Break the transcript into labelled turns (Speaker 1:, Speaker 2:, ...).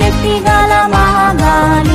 Speaker 1: శక్తి గల మహాగాలి